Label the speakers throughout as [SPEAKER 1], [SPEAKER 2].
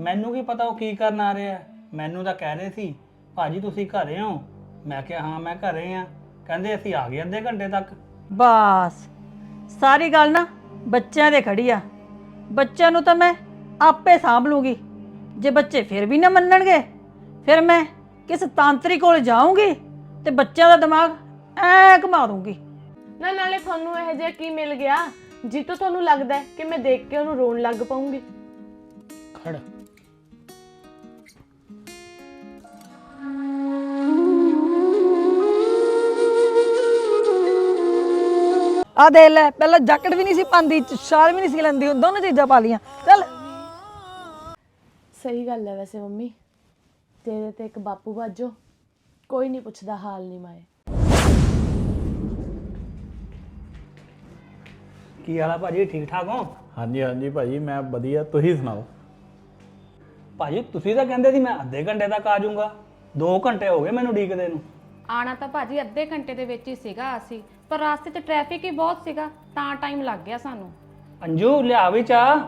[SPEAKER 1] ਮੈਨੂੰ ਕੀ ਪਤਾ ਉਹ ਕੀ ਕਰਨ ਆ ਰਿਹਾ? ਮੈਨੂੰ ਤਾਂ ਕਹਿ ਰਹੇ ਸੀ ਭਾਜੀ ਤੁਸੀਂ ਘਰੇ ਹੋ? ਮੈਂ ਕਿਹਾ ਹਾਂ ਮੈਂ ਘਰੇ ਆ ਕਹਿੰਦੇ ਅਸੀਂ ਆ ਗਏ ਅੱਧੇ ਘੰਟੇ ਤੱਕ।
[SPEAKER 2] ਬਸ ਸਾਰੀ ਗੱਲ ਨਾ ਬੱਚਿਆਂ ਦੇ ਖੜੀ ਆ। ਬੱਚਿਆਂ ਨੂੰ ਤਾਂ ਮੈਂ ਆਪੇ ਸਾਂਭ ਲੂੰਗੀ। ਜੇ ਬੱਚੇ ਫਿਰ ਵੀ ਨਾ ਮੰਨਣਗੇ ਫਿਰ ਮੈਂ ਕਿਸ ਤਾਂਤਰੀ ਕੋਲ ਜਾਊਂਗੀ ਤੇ ਬੱਚਿਆਂ ਦਾ ਦਿਮਾਗ ਐ ਘੁਮਾ ਦੂੰਗੀ
[SPEAKER 3] ਨਾ ਨਾਲੇ ਤੁਹਾਨੂੰ ਇਹ ਜਿਹਾ ਕੀ ਮਿਲ ਗਿਆ? ਜਿੱਤੋਂ ਤੁਹਾਨੂੰ ਲੱਗਦਾ ਹੈ ਕਿ ਮੈਂ ਦੇਖ ਕੇ ਉਹਨੂੰ ਰੋਣ ਲੱਗ ਪਾਉਂਗੀ
[SPEAKER 1] ਖੜ।
[SPEAKER 2] ਆ ਦੇ ਲੈ ਪਹਿਲਾਂ ਜੈਕਟ ਵੀ ਨਹੀਂ ਸੀ ਪਾਉਂਦੀ ਸ਼ਾਲ ਵੀ ਨਹੀਂ ਸੀ ਲੈਂਦੀ ਦੋਨੋਂ ਚੀਜ਼ਾਂ ਪਾ ਲੀਆਂ ਚੱਲ।
[SPEAKER 3] ਸਹੀ ਗੱਲ ਹੈ ਵੈਸੇ ਮੰਮੀ। ਤੇਰੇ ਤੇ ਇੱਕ ਬਾਪੂ ਬਾਜੋ। ਕੋਈ ਨਹੀਂ ਪੁੱਛਦਾ ਹਾਲ ਨਹੀਂ ਮਾਏ।
[SPEAKER 1] ਕੀ ਹਾਲ ਆ ਭਾਜੀ ਠੀਕ ਠਾਕ ਹੋ?
[SPEAKER 4] ਹਾਂਜੀ ਹਾਂਜੀ ਭਾਜੀ ਮੈਂ ਵਧੀਆ ਤੁਸੀਂ ਸੁਣਾਓ?
[SPEAKER 1] ਭਾਜੀ ਤੁਸੀਂ ਤਾਂ ਕਹਿੰਦੇ ਸੀ ਮੈਂ ਅੱਧੇ ਘੰਟੇ ਤੱਕ ਆ ਜਾਊਂਗਾ। 2 ਘੰਟੇ ਹੋ ਗਏ ਮੈਨੂੰ ਡੀਕਦੇ ਨੂੰ।
[SPEAKER 5] ਆਣਾ ਤਾਂ ਭਾਜੀ ਅੱਧੇ ਘੰਟੇ ਦੇ ਵਿੱਚ ਹੀ ਸੀਗਾ ਅਸੀਂ। ਪਰ ਰਾਸਤੇ 'ਚ ਟ੍ਰੈਫਿਕ ਹੀ ਬਹੁਤ ਸੀਗਾ, ਤਾਂ ਟਾਈਮ ਲੱਗ ਗਿਆ ਸਾਨੂੰ।
[SPEAKER 1] ਅੰਜੂ, ਲਿਆ ਵੀ ਚਾਹ।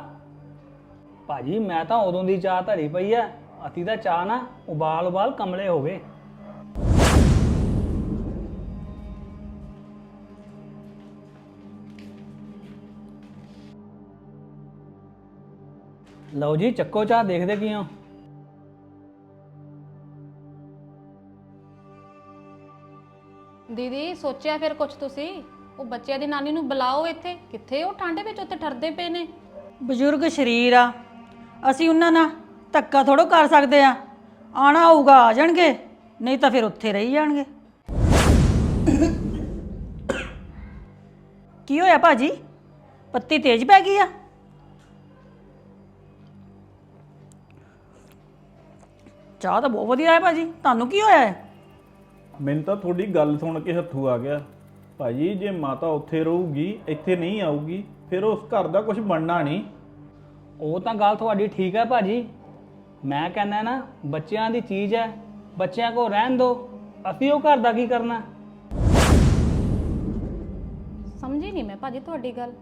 [SPEAKER 1] ਭਾਜੀ, ਮੈਂ ਤਾਂ ਉਦੋਂ ਦੀ ਚਾਹ ਧਰੀ ਪਈ ਐ ਅਤੀ ਦਾ ਚਾਹ ਨਾ ਉਬਾਲ ਉਬਾਲ ਕਮਲੇ ਹੋਵੇ ਲਓ ਜੀ, ਚੱਕੋ ਚਾਹ, ਦੇਖਦੇ ਕੀ ਹੋ
[SPEAKER 5] ਦੀਦੀ, ਸੋਚਿਆ ਫਿਰ ਕੁਝ ਤੁਸੀਂ? ਉਹ ਬੱਚਿਆਂ ਦੀ ਨਾਨੀ ਨੂੰ ਬੁਲਾਓ ਇੱਥੇ। ਕਿੱਥੇ ਉਹ ਠੰਡੇ ਵਿੱਚ ਉੱਥੇ ਠਰਦੇ ਪਏ ਨੇ?
[SPEAKER 2] ਬਜ਼ੁਰਗ ਸ਼ਰੀਰ ਆ। ਅਸੀਂ ਉਹਨਾਂ ਨਾਲ ਧੱਕਾ ਥੋੜੋ ਕਰ ਸਕਦੇ ਆ। ਆਣਾ ਹੋਊਗਾ ਆ ਜਾਣਗੇ। ਨਹੀਂ ਤਾਂ ਫਿਰ ਉੱਥੇ ਰਹੀ ਜਾਣਗੇ। ਕੀ ਹੋਇਆ ਭਾਜੀ? ਪੱਤੀ ਤੇਜ਼ ਪੈ ਗਈ ਆ? ਚਾਹ ਤਾਂ ਬਹੁਤ ਵਧੀਆ ਹੈ ਭਾਜੀ। ਤੁਹਾਨੂੰ ਕੀ ਹੋਇਆ ਹੈ?
[SPEAKER 4] ਮੈਨੂੰ ਤਾਂ ਤੁਹਾਡੀ ਗੱਲ ਸੁਣ ਕੇ ਹੱਥੂ ਆ ਗਿਆ। ਭਾਜੀ ਜੇ ਮਾਤਾ ਉੱਥੇ ਰਹੂਗੀ ਇੱਥੇ ਨਹੀਂ ਆਊਗੀ ਫਿਰ ਉਸ ਘਰ ਦਾ ਕੁਝ ਬਣਨਾ ਨਹੀਂ।
[SPEAKER 1] ਉਹ ਤਾਂ ਗੱਲ ਤੁਹਾਡੀ ਠੀਕ ਹੈ ਭਾਜੀ। ਮੈਂ ਕਹਿੰਦਾ ਨਾ ਬੱਚਿਆਂ ਦੀ ਚੀਜ਼ ਹੈ। ਬੱਚਿਆਂ ਕੋ ਰਹਿਣ ਦਿਓ ਅਸੀਂ ਉਹ ਘਰ ਦਾ ਕੀ ਕਰਨਾ?
[SPEAKER 5] ਸਮਝੀ ਨਹੀਂ ਮੈਂ ਭਾਜੀ ਤੁਹਾਡੀ ਗੱਲ।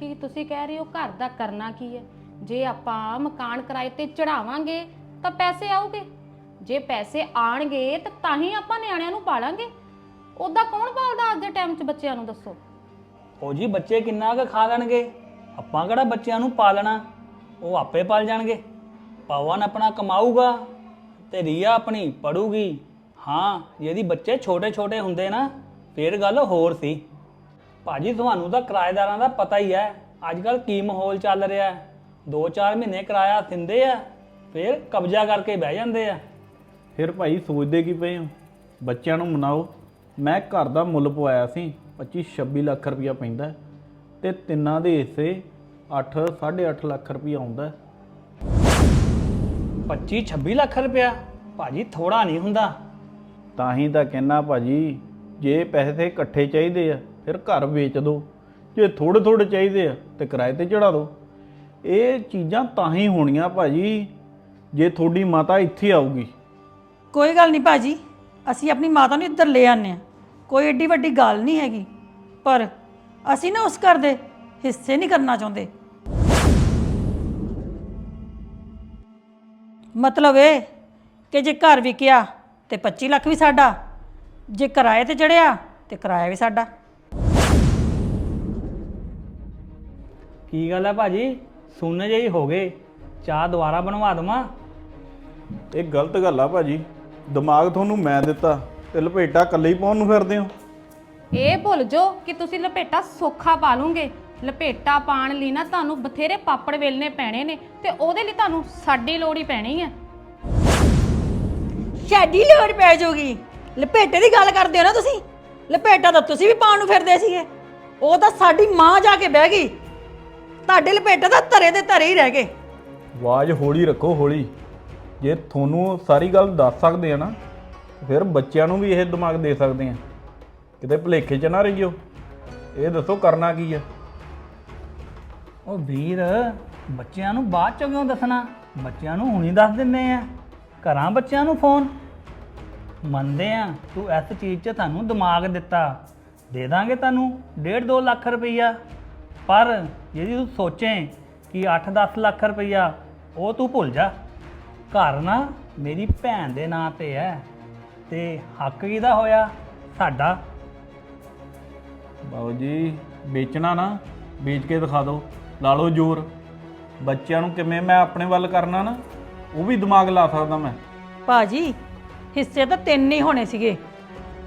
[SPEAKER 5] ਕਿ ਤੁਸੀਂ ਕਹਿ ਰਹੇ ਹੋ ਘਰ ਦਾ ਕਰਨਾ ਕੀ ਹੈ? ਜੇ ਆਪਾਂ ਮਕਾਨ ਕਿਰਾਏ ਤੇ ਚੜਾਵਾਂਗੇ ਤਾਂ ਪੈਸੇ ਆਉਗੇ ਜੇ ਪੈਸੇ ਆਣਗੇ ਤਾਂ ਤਾਂ ਹੀ ਆਪਾਂ ਨਿਆਣਿਆਂ ਨੂੰ ਪਾਲਾਂਗੇ। ਉਦਾਂ ਕੌਣ ਪਾਲਦਾ ਅੱਜ ਦੇ ਟਾਈਮ 'ਚ ਬੱਚਿਆਂ ਨੂੰ ਦੱਸੋ?
[SPEAKER 1] ਉਹ ਜੀ ਬੱਚੇ ਕਿੰਨਾ ਕੁ ਖਾ ਲੈਣਗੇ? ਆਪਾਂ ਕਿਹੜਾ ਬੱਚਿਆਂ ਨੂੰ ਪਾਲਣਾ? ਉਹ ਆਪੇ ਪਾਲ ਜਾਣਗੇ। ਪਵਨ ਆਪਣਾ ਕਮਾਊਗਾ ਤੇ ਰੀਆ ਆਪਣੀ ਪੜੂਗੀ। ਹਾਂ ਜਿਹਦੀ ਬੱਚੇ ਛੋਟੇ ਛੋਟੇ ਹੁੰਦੇ ਨਾ, ਫੇਰ ਗੱਲ ਹੋਰ ਸੀ। ਭਾਜੀ, ਤੁਹਾਨੂੰ ਤਾਂ ਕਿਰਾਏਦਾਰਾਂ ਦਾ ਪਤਾ ਹੀ ਹੈ। ਅੱਜ ਕੱਲ ਕੀ ਮਾਹੌਲ ਚੱਲ ਰਿਹਾ ਹੈ? 2-4 ਮਹੀਨੇ ਕਿਰਾਇਆ ਦਿੰਦੇ ਆ, ਫੇਰ ਕਬਜ਼ਾ ਕਰਕੇ ਬਹਿ ਜਾਂਦੇ ਆ।
[SPEAKER 4] ਫਿਰ ਭਾਈ ਸੋਚਦੇ ਕੀ ਪਏ ਹੋ? ਬੱਚਿਆਂ ਨੂੰ ਮਨਾਓ। ਮੈਂ ਘਰ ਦਾ ਮੁੱਲ ਪਵਾਇਆ ਸੀ 25 26 ਲੱਖ ਰੁਪਇਆ ਪੈਂਦਾ ਤੇ ਤਿੰਨਾਂ ਦੇ ਹਿੱਸੇ 8 8.5 ਲੱਖ ਰੁਪਇਆ ਆਉਂਦਾ ਹੈ।
[SPEAKER 1] 25-26 ਲੱਖ ਰੁਪਇਆ? ਭਾਜੀ ਥੋੜਾ ਨਹੀਂ ਹੁੰਦਾ।
[SPEAKER 4] ਤਾਂ ਹੀ ਤਾਂ ਕਹਿਣਾ ਭਾਜੀ ਜੇ ਪੈਸੇ ਇਕੱਠੇ ਚਾਹੀਦੇ ਆ ਫਿਰ ਘਰ ਵੇਚ ਦਿਓ ਜੇ ਥੋੜੇ ਥੋੜੇ ਚਾਹੀਦੇ ਆ ਤੇ ਕਿਰਾਏ ਤੇ ਚੜਾ ਦਿਓ ਇਹ ਚੀਜ਼ਾਂ ਤਾਂ ਹੀ ਹੋਣੀਆਂ ਭਾਜੀ ਜੇ ਤੁਹਾਡੀ ਮਾਤਾ ਇੱਥੇ ਆਊਗੀ।
[SPEAKER 2] ਕੋਈ ਗੱਲ ਨਹੀਂ ਭਾਜੀ ਅਸੀਂ ਆਪਣੀ ਮਾਤਾ ਨੂੰ ਇੱਧਰ ਲੈ ਆਨੇ ਆ ਕੋਈ ਏਡੀ ਵੱਡੀ ਗੱਲ ਨਹੀਂ ਹੈਗੀ ਪਰ ਅਸੀਂ ਨਾ ਉਸ ਘਰ ਦੇ ਹਿੱਸੇ ਨਹੀਂ ਕਰਨਾ ਚਾਹੁੰਦੇ। ਮਤਲਬ ਇਹ ਕਿ ਜੇ ਘਰ ਵਿਕਿਆ ਤੇ 25 ਲੱਖ ਵੀ ਸਾਡਾ ਜੇ ਕਿਰਾਏ ਤੇ ਚੜਿਆ ਤੇ ਕਿਰਾਇਆ ਵੀ ਸਾਡਾ।
[SPEAKER 1] ਕੀ ਗੱਲ ਹੈ ਭਾਜੀ? ਸੁਣਨੇ ਜਿਹੀ ਹੋ ਗਏ। ਚਾਹ ਦੁਬਾਰਾ ਬਣਵਾ ਦਵਾਂ?
[SPEAKER 4] ਇਹ ਗਲਤ ਗੱਲ ਆ ਭਾਜੀ। ਦਿਮਾਗ ਤੁਹਾਨੂੰ ਮੈਂ ਦਿੱਤਾ ਤੇ ਲਪੇਟਾ ਇਕੱਲੇ ਹੀ ਪਾਉਣ ਨੂੰ ਫਿਰਦੇ ਹੋ?
[SPEAKER 5] ਇਹ ਭੁੱਲ ਜਾਓ ਕਿ ਤੁਸੀਂ ਲਪੇਟਾ ਸੌਖਾ ਪਾ ਲਓਗੇ। ਲਪੇਟਾ ਪਾਣ ਲਈ ਨਾ ਤੁਹਾਨੂੰ ਬਥੇਰੇ ਪਾਪੜ ਵੇਲਣੇ ਪੈਣੇ ਨੇ ਤੇ ਉਹਦੇ ਲਈ ਤੁਹਾਨੂੰ ਸਾਡੀ ਲੋੜ ਹੀ ਪੈਣੀ ਹੈ
[SPEAKER 2] ਸਾਡੀ ਲੋੜ ਪੈ ਜਾਊਗੀ ਲਪੇਟੇ ਦੀ ਗੱਲ ਕਰਦੇ ਹੋ ਨਾ ਤੁਸੀਂ? ਲਪੇਟਾ ਤਾਂ ਤੁਸੀਂ ਵੀ ਪਾਉਣ ਨੂੰ ਫਿਰਦੇ ਸੀਗੇ। ਉਹ ਤਾਂ ਸਾਡੀ ਮਾਂ ਜਾ ਕੇ ਬਹਿ ਗਈ। ਤੁਹਾਡੇ ਲਪੇਟੇ ਤਾਂ ਧਰੇ ਦੇ ਧਰੇ ਹੀ ਰਹਿ ਗਏ।
[SPEAKER 4] ਆਵਾਜ਼ ਹੌਲੀ ਰੱਖੋ ਹੌਲੀ। ਜੇ ਤੁਹਾਨੂੰ ਸਾਰੀ ਗੱਲ ਦੱਸ ਸਕਦੇ ਆ ਨਾ, ਫਿਰ ਬੱਚਿਆਂ ਨੂੰ ਵੀ ਇਹ ਦਿਮਾਗ ਦੇ ਸਕਦੇ ਆ। ਕਿਤੇ ਭੁਲੇਖੇ 'ਚ ਨਾ ਰਹੀਓ। ਇਹ ਦੱਸੋ ਕਰਨਾ ਕੀ ਆ?
[SPEAKER 1] ਉਹ ਵੀਰ, ਬੱਚਿਆਂ ਨੂੰ ਬਾਅਦ ਚੋਂ ਕਿਉਂ ਦੱਸਣਾ? ਬੱਚਿਆਂ ਨੂੰ ਹੁਣੀ ਦੱਸ ਦਿੰਦੇ ਆ। ਘਰਾਂ ਬੱਚਿਆਂ ਨੂੰ ਫੋਨ। ਮੰਨਦੇ ਆ, ਤੂੰ ਇਸ ਚੀਜ਼ 'ਚ ਤੁਹਾਨੂੰ ਦਿਮਾਗ ਦਿੱਤਾ। ਦੇ ਦਾਂਗੇ ਤੁਹਾਨੂੰ 1.5 2 ਲੱਖ ਰੁਪਈਆ। ਪਰ, ਜੇ ਤੂੰ ਸੋਚੇ ਕਿ 8-10 ਲੱਖ ਰੁਪਈਆ, ਉਹ ਤੂੰ ਭੁੱਲ ਜਾ। ਘਰ ਨਾ ਮੇਰੀ ਭੈਣ ਦੇ ਨਾਂ ਤੇ ਹੈ ਤੇ ਹੱਕ ਕਿਹਦਾ ਹੋਇਆ ਸਾਡਾ?
[SPEAKER 4] ਬਾਬੂ ਜੀ ਵੇਚਣਾ ਨਾ ਵੇਚ ਕੇ ਦਿਖਾ ਦਿਓ। ਲਾ ਲਓ ਜ਼ੋਰ। ਬੱਚਿਆਂ ਨੂੰ ਕਿਵੇਂ ਮੈਂ ਆਪਣੇ ਵੱਲ ਕਰਨਾ ਨਾ ਉਹ ਵੀ ਦਿਮਾਗ ਲਾ ਸਕਦਾ ਮੈਂ।
[SPEAKER 2] ਭਾਜੀ ਹਿੱਸੇ ਤਾਂ ਤਿੰਨ ਹੀ ਹੋਣੇ ਸੀਗੇ।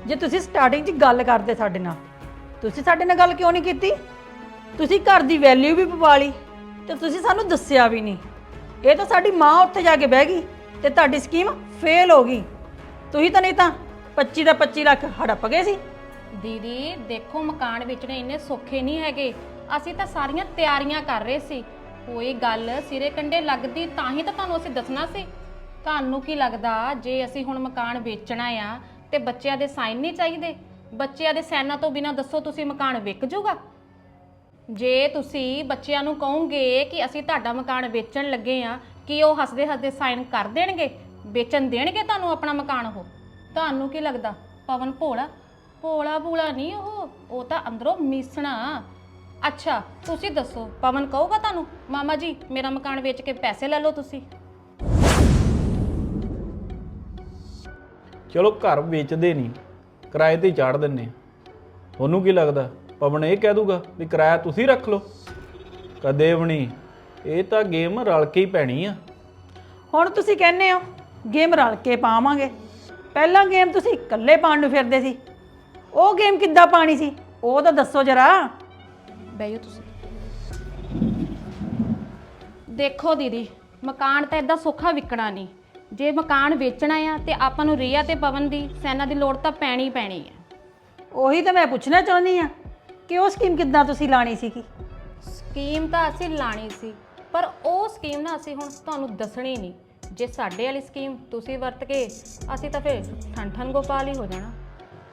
[SPEAKER 2] ਜੇ ਤੁਸੀਂ ਸਟਾਰਟਿੰਗ 'ਚ ਗੱਲ ਕਰਦੇ ਸਾਡੇ ਨਾਲ ਤੁਸੀਂ ਸਾਡੇ ਨਾਲ ਗੱਲ ਕਿਉਂ ਨਹੀਂ ਕੀਤੀ? ਤੁਸੀਂ ਘਰ ਦੀ ਵੈਲਿਊ ਵੀ ਪਵਾ ਲਈ ਤੇ ਤੁਸੀਂ ਸਾਨੂੰ ਦੱਸਿਆ ਵੀ ਨਹੀਂ। ਇਹ ਤਾਂ ਸਾਡੀ ਮਾਂ ਉੱਥੇ ਜਾ ਕੇ ਬਹਿ ਗਈ ਤੇ ਤੁਹਾਡੀ ਸਕੀਮ ਫੇਲ ਹੋ ਗਈ। ਤੁਸੀਂ ਤਾਂ ਨਹੀਂ ਤਾਂ 25 ਦਾ 25 ਲੱਖ ਹੜਪ ਗਏ ਸੀ।
[SPEAKER 5] ਦੀਦੀ, ਦੇਖੋ ਮਕਾਨ ਵੇਚਣੇ ਇੰਨੇ ਸੌਖੇ ਨਹੀਂ ਹੈਗੇ। ਅਸੀਂ ਤਾਂ ਸਾਰੀਆਂ ਤਿਆਰੀਆਂ ਕਰ ਰਹੇ ਸੀ। ਕੋਈ ਗੱਲ ਸਿਰੇ ਕੰਡੇ ਲੱਗਦੀ ਤਾਂ ਹੀ ਤਾਂ ਤੁਹਾਨੂੰ ਅਸੀਂ ਦੱਸਣਾ ਸੀ। ਤੁਹਾਨੂੰ ਕੀ ਲੱਗਦਾ ਜੇ ਅਸੀਂ ਹੁਣ ਮਕਾਨ ਵੇਚਣਾ ਆ ਤੇ ਬੱਚਿਆਂ ਦੇ ਸਾਈਨ ਨਹੀਂ ਚਾਹੀਦੇ? ਬੱਚਿਆਂ ਦੇ ਸਾਈਨਾਂ ਤੋਂ ਬਿਨਾਂ ਦੱਸੋ ਤੁਸੀਂ ਮਕਾਨ ਵਿਕ ਜੂਗਾ ਜੇ ਤੁਸੀਂ ਬੱਚਿਆਂ ਨੂੰ ਕਹੋਗੇ ਕਿ ਅਸੀਂ ਤੁਹਾਡਾ ਮਕਾਨ ਵੇਚਣ ਲੱਗੇ ਆ, ਕਿ ਉਹ ਹੱਸਦੇ ਹੱਸਦੇ ਸਾਈਨ ਕਰ ਦੇਣਗੇ? ਵੇਚਣ ਦੇਣਗੇ ਤੁਹਾਨੂੰ ਆਪਣਾ ਮਕਾਨ ਉਹ? ਤੁਹਾਨੂੰ ਕੀ ਲੱਗਦਾ? ਪਵਨ ਭੋਲਾ? ਭੋਲਾ ਭੂਲਾ ਨਹੀਂ ਉਹ? ਉਹ ਤਾਂ ਅੰਦਰੋਂ ਮੀਸਣਾ। ਅੱਛਾ, ਤੁਸੀਂ ਦੱਸੋ, ਪਵਨ ਕਹੂਗਾ ਤੁਹਾਨੂੰ? ਮਾਮਾ ਜੀ, ਮੇਰਾ ਮਕਾਨ ਵੇਚ ਕੇ ਪੈਸੇ ਲੈ ਲਓ ਤੁਸੀਂ।
[SPEAKER 4] ਚਲੋ ਘਰ ਵੇਚਦੇ ਨਹੀਂ, ਕਿਰਾਏ ਤੇ ਚਾੜ ਦਿੰਨੇ ਆ। ਤੁਹਾਨੂੰ ਕੀ ਲੱਗਦਾ? ਪਵਨ ਇਹ ਕਹਿ ਦੂਗਾ ਵੀ ਕਿਰਾਇਆ ਤੁਸੀਂ ਰੱਖ ਲਓ। ਕਦੇ ਵੀ ਨਹੀਂ। ਇਹ ਤਾਂ ਗੇਮ ਰਲ ਕੇ ਹੀ ਪੈਣੀ ਆ।
[SPEAKER 2] ਹੁਣ ਤੁਸੀਂ ਕਹਿੰਦੇ ਹੋ ਗੇਮ ਰਲ ਕੇ ਪਾਵਾਂਗੇ। ਪਹਿਲਾਂ ਗੇਮ ਤੁਸੀਂ ਇਕੱਲੇ ਪਾਉਣ ਨੂੰ ਫਿਰਦੇ ਸੀ। ਉਹ ਗੇਮ ਕਿੱਦਾਂ ਪਾਣੀ ਸੀ? ਉਹ ਤਾਂ ਦੱਸੋ ਜਰਾ।
[SPEAKER 5] ਬੈਠੋ ਤੁਸੀਂ। ਦੇਖੋ ਦੀਦੀ ਮਕਾਨ ਤਾਂ ਇਦਾਂ ਸੌਖਾ ਵਿਕਣਾ ਨਹੀਂ। ਜੇ ਮਕਾਨ ਵੇਚਣਾ ਆ ਤੇ ਆਪਾਂ ਨੂੰ ਰੀਆ ਤੇ ਪਵਨ ਦੀ ਸੈਨਾ ਦੀ ਲੋੜ ਤਾਂ ਪੈਣੀ ਪੈਣੀ ਹੈ
[SPEAKER 2] ਉਹੀ ਤਾਂ ਮੈਂ ਪੁੱਛਣਾ ਚਾਹੁੰਦੀ ਆ। ਕਿ ਉਹ ਸਕੀਮ ਕਿੱਦਾਂ ਤੁਸੀਂ ਲਾਣੀ ਸੀਗੀ?
[SPEAKER 5] ਸਕੀਮ ਤਾਂ ਅਸੀਂ ਲਾਣੀ ਸੀ ਪਰ ਉਹ ਸਕੀਮ ਨਾ ਅਸੀਂ ਹੁਣ ਤੁਹਾਨੂੰ ਦੱਸਣੀ ਨਹੀਂ। ਜੇ ਸਾਡੇ ਵਾਲੀ ਸਕੀਮ ਤੁਸੀਂ ਵਰਤ ਕੇ ਅਸੀਂ ਤਾਂ ਫਿਰ ਠਨ ਠਨ ਗੋਪਾਲ ਹੀ ਹੋ ਜਾਣਾ।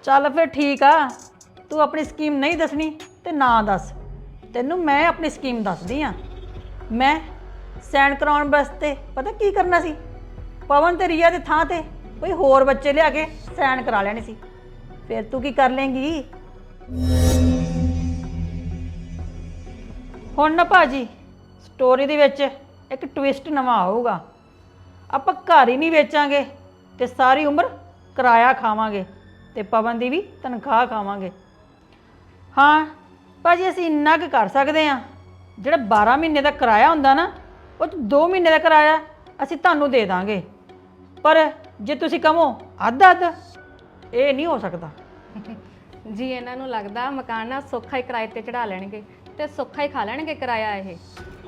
[SPEAKER 2] ਚੱਲ ਫਿਰ ਠੀਕ ਆ ਤੂੰ ਆਪਣੀ ਸਕੀਮ ਨਹੀਂ ਦੱਸਣੀ ਤੇ ਨਾ ਦੱਸ। ਤੈਨੂੰ ਮੈਂ ਆਪਣੀ ਸਕੀਮ ਦੱਸਦੀ ਆ। ਮੈਂ ਸੈਂਡ ਕਰਾਉਣ ਵਾਸਤੇ ਪਤਾ ਕੀ ਕਰਨਾ ਸੀ? ਪਵਨ ਤੇ ਰੀਆ ਦੇ ਥਾਂ ਤੇ ਕੋਈ ਹੋਰ ਬੱਚੇ ਲਿਆ ਕੇ ਸੈਨ ਕਰਾ ਲੈਣੇ ਸੀ। ਫਿਰ ਤੂੰ ਕੀ ਕਰ ਲੇਂਗੀ? ਹੁਣ ਨਾ ਭਾਜੀ ਸਟੋਰੀ ਦੇ ਵਿੱਚ ਇੱਕ ਟਵਿਸਟ ਨਵਾਂ ਆਊਗਾ। ਆਪਾਂ ਘਰ ਹੀ ਨਹੀਂ ਵੇਚਾਂਗੇ ਤੇ ਸਾਰੀ ਉਮਰ ਕਿਰਾਇਆ ਖਾਵਾਂਗੇ ਤੇ ਪਵਨ ਦੀ ਵੀ ਤਨਖਾਹ ਖਾਵਾਂਗੇ। ਹਾਂ, ਭਾਜੀ, ਅਸੀਂ ਇੰਨਾ ਕੁ ਕਰ ਸਕਦੇ ਆ ਜਿਹੜਾ 12 ਮਹੀਨੇ ਦਾ ਕਿਰਾਇਆ ਹੁੰਦਾ ਨਾ, ਉਹ 'ਚ 2 ਮਹੀਨੇ ਦਾ ਕਿਰਾਇਆ ਅਸੀਂ ਤੁਹਾਨੂੰ ਦੇ ਦਾਂਗੇ। ਪਰ ਜੇ ਤੁਸੀਂ ਕਹੋ ਅੱਧ ਅੱਧ, ਇਹ ਨਹੀਂ ਹੋ ਸਕਦਾ।
[SPEAKER 5] ਜੀ, ਇਹਨਾਂ ਨੂੰ ਲੱਗਦਾ ਮਕਾਨ ਨਾ ਸੌਖਾ ਹੀ ਕਿਰਾਏ ਤੇ ਚੜਾ ਲੈਣਗੇ। ਤੇ ਸੌਖਾ ਹੀ ਖਾ ਲੈਣਗੇ ਕਿਰਾਇਆ ਇਹ।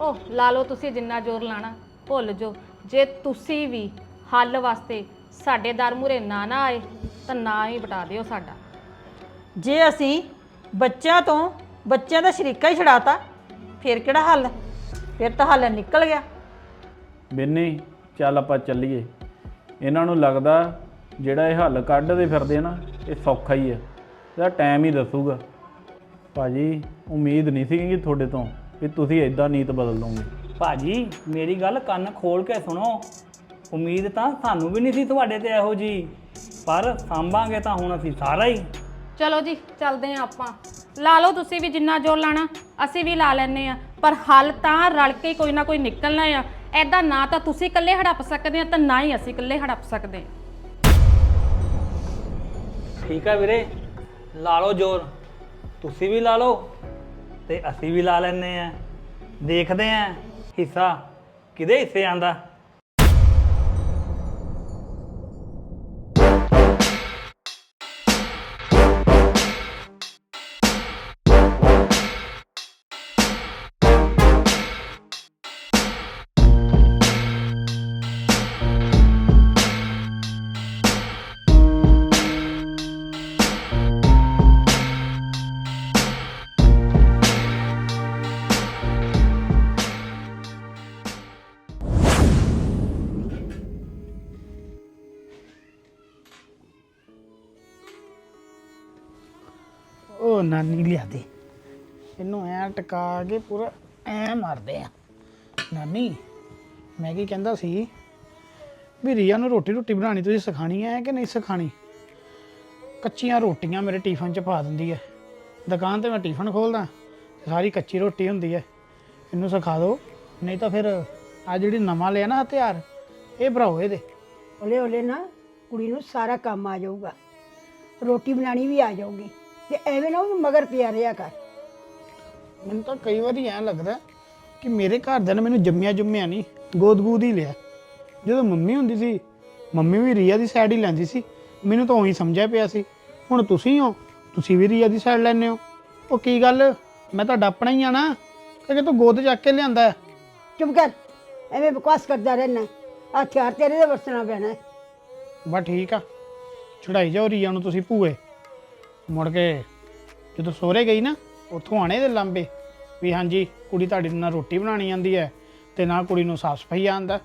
[SPEAKER 5] ਉਹ ਲਾ ਲਓ ਤੁਸੀਂ ਜਿੰਨਾ ਜ਼ੋਰ ਲਾਣਾ ਭੁੱਲ ਜੋ ਜੇ ਤੁਸੀਂ ਵੀ ਹੱਲ ਵਾਸਤੇ ਸਾਡੇ ਦਰ ਮੂਰੇ ਨਾ ਨਾ ਆਏ ਤਾਂ ਨਾ ਹੀ ਬਟਾ ਦਿਓ ਸਾਡਾ।
[SPEAKER 2] ਜੇ ਅਸੀਂ ਬੱਚਿਆਂ ਤੋਂ ਬੱਚਿਆਂ ਦਾ ਸ਼ਰੀਕਾ ਹੀ ਛਡਾਤਾ ਫਿਰ ਕਿਹੜਾ ਹੱਲ? ਫਿਰ ਤਾਂ ਹੱਲ ਨਿਕਲ ਗਿਆ।
[SPEAKER 4] ਬਿੰਨੀ ਚੱਲ ਆਪਾਂ ਚੱਲੀਏ। ਇਹਨਾਂ ਨੂੰ ਲੱਗਦਾ ਜਿਹੜਾ ਇਹ ਹੱਲ ਕੱਢਦੇ ਫਿਰਦੇ ਆ ਨਾ ਇਹ ਸੌਖਾ ਹੀ ਆ। ਇਹਦਾ ਟਾਈਮ ਹੀ ਦੱਸੂਗਾ। ਭਾਜੀ ਉਮੀਦ ਨਹੀਂ ਸੀ ਕਿ ਤੁਹਾਡੇ ਤੋਂ ਵੀ ਤੁਸੀਂ ਇਦਾਂ ਨੀਤ ਬਦਲ ਦੋਗੇ।
[SPEAKER 1] ਭਾਜੀ ਮੇਰੀ ਗੱਲ ਕੰਨ ਖੋਲ ਕੇ ਸੁਣੋ। ਉਮੀਦ ਤਾਂ ਸਾਨੂੰ ਵੀ ਨਹੀਂ ਸੀ ਤੁਹਾਡੇ ਤੇ ਇਹੋ ਜੀ ਪਰ ਸਾਂਭਾਂਗੇ ਤਾਂ ਹੁਣ ਅਸੀਂ ਸਾਰਾ ਹੀ।
[SPEAKER 5] ਚਲੋ ਜੀ ਚੱਲਦੇ ਆਂ ਆਪਾਂ। ਲਾ ਲਓ ਤੁਸੀਂ ਵੀ ਜਿੰਨਾ ਜ਼ੋਰ ਲਾਣਾ ਅਸੀਂ ਵੀ ਲਾ ਲੈਨੇ ਆ ਪਰ ਹੱਲ ਤਾਂ ਰਲ ਕੇ ਹੀ ਕੋਈ ਨਾ ਕੋਈ ਨਿਕਲਣਾ ਆ। ਐਦਾਂ ਨਾ ਤਾਂ ਤੁਸੀਂ ਇਕੱਲੇ ਹੜੱਪ ਸਕਦੇ ਆ ਤਾਂ ਨਾ ਹੀ ਅਸੀਂ ਇਕੱਲੇ ਹੜੱਪ ਸਕਦੇ
[SPEAKER 1] ਠੀਕ ਆ ਵੀਰੇ ਲਾ ਲਓ ਜ਼ੋਰ। ਤੁਸੀਂ ਵੀ ਲਾ ਲਓ ਤੇ ਅਸੀਂ ਵੀ ਲਾ ਲੈਨੇ ਆ। ਦੇਖਦੇ ਆ ਹਿੱਸਾ ਕਿਹਦੇ ਹਿੱਸੇ ਆਂਦਾ
[SPEAKER 6] ਨਾਨੀ ਲਿਆਦੇ। ਇਹਨੂੰ ਐ ਟਕਾ ਕੇ ਪੂਰਾ ਐ ਮਾਰਦੇ ਆ। ਨਾਨੀ, ਮੈਂ ਕੀ ਕਹਿੰਦਾ ਸੀ? ਵੀ ਰੀਆ ਨੂੰ ਰੋਟੀ ਰੋਟੀ ਬਣਾਉਣੀ ਤੁਸੀਂ ਸਿਖਾਣੀ ਹੈ ਕਿ ਨਹੀਂ ਸਿਖਾਣੀ ਕੱਚੀਆਂ ਰੋਟੀਆਂ ਮੇਰੇ ਟਿਫਨ 'ਚ ਪਾ ਦਿੰਦੀ ਹੈ ਦੁਕਾਨ ਤੇ ਮੈਂ ਟਿਫਨ ਖੋਲਦਾ, ਸਾਰੀ ਕੱਚੀ ਰੋਟੀ ਹੁੰਦੀ ਹੈ ਇਹਨੂੰ ਸਿਖਾ ਦਿਓ ਨਹੀਂ ਤਾਂ ਫਿਰ ਆ ਜਿਹੜੀ ਨਵਾਂ ਲਿਆ ਨਾ ਹਥਿਆਰ, ਇਹ ਭਰਾਓ ਇਹਦੇ।
[SPEAKER 7] ਹੌਲੇ ਹੌਲੇ ਨਾ ਕੁੜੀ ਨੂੰ ਸਾਰਾ ਕੰਮ ਆ ਜਾਊਗਾ। ਰੋਟੀ ਬਣਾਣੀ ਵੀ ਆ ਜਾਊਗੀ। ਤੇ ਐਵੇਂ ਨਾ ਉਹਨੂੰ ਮਗਰ ਪਿਆ ਰਿਆ ਕਰ।
[SPEAKER 6] ਮੈਨੂੰ ਤਾਂ ਕਈ ਵਾਰੀ ਐਂ ਲੱਗਦਾ ਕਿ ਮੇਰੇ ਘਰਦਿਆਂ ਨੇ ਮੈਨੂੰ ਜੰਮਿਆ ਜੁੰਮਿਆ ਨਹੀਂ ਗੋਦ ਹੀ ਲਿਆ। ਜਦੋਂ ਮੰਮੀ ਹੁੰਦੀ ਸੀ ਮੰਮੀ ਵੀ ਰੀਆ ਦੀ ਸਾਈਡ ਹੀ ਲੈਂਦੀ ਸੀ। ਮੈਨੂੰ ਤਾਂ ਉਹੀ ਸਮਝਿਆ ਪਿਆ ਸੀ ਹੁਣ ਤੁਸੀਂ ਹੋ ਤੁਸੀਂ ਵੀ ਰੀਆ ਦੀ ਸਾਈਡ ਲੈਂਦੇ ਹੋ। ਉਹ ਕੀ ਗੱਲ ਮੈਂ ਤੁਹਾਡਾ ਆਪਣਾ ਹੀ ਆ ਨਾ ਕਿ ਤੂੰ ਗੋਦ ਚੱਕ ਕੇ ਲਿਆਂਦਾ ਹੈ?
[SPEAKER 7] ਚੁੱਪ ਕਰ ਐਵੇਂ ਬਕਵਾਸ ਕਰਦਾ ਰਹਿਣਾ। ਹਥਿਆਰ ਤੇਰੇ ਦੇ ਵਰਤਣਾ ਪੈਣਾ ਹੈ।
[SPEAKER 6] ਬਸ ਠੀਕ ਆ ਚੜਾਈ ਜਾਓ ਰੀਆ ਨੂੰ ਤੁਸੀਂ ਭੂਏ। ਮੁੜ ਕੇ ਜਦੋਂ ਸੋਹਰੇ ਗਈ ਨਾ, ਉੱਥੋਂ ਆਣੇ ਦੇ ਲਾਂਬੇ ਵੀ ਹਾਂਜੀ, ਕੁੜੀ ਤੁਹਾਡੀ ਨਾਲ ਰੋਟੀ ਬਣਾਣੀ ਆਂਦੀ ਹੈ ਤੇ ਨਾ ਕੁੜੀ ਨੂੰ ਸਾਫ਼ ਸਫ਼ਾਈ ਆਂਦਾ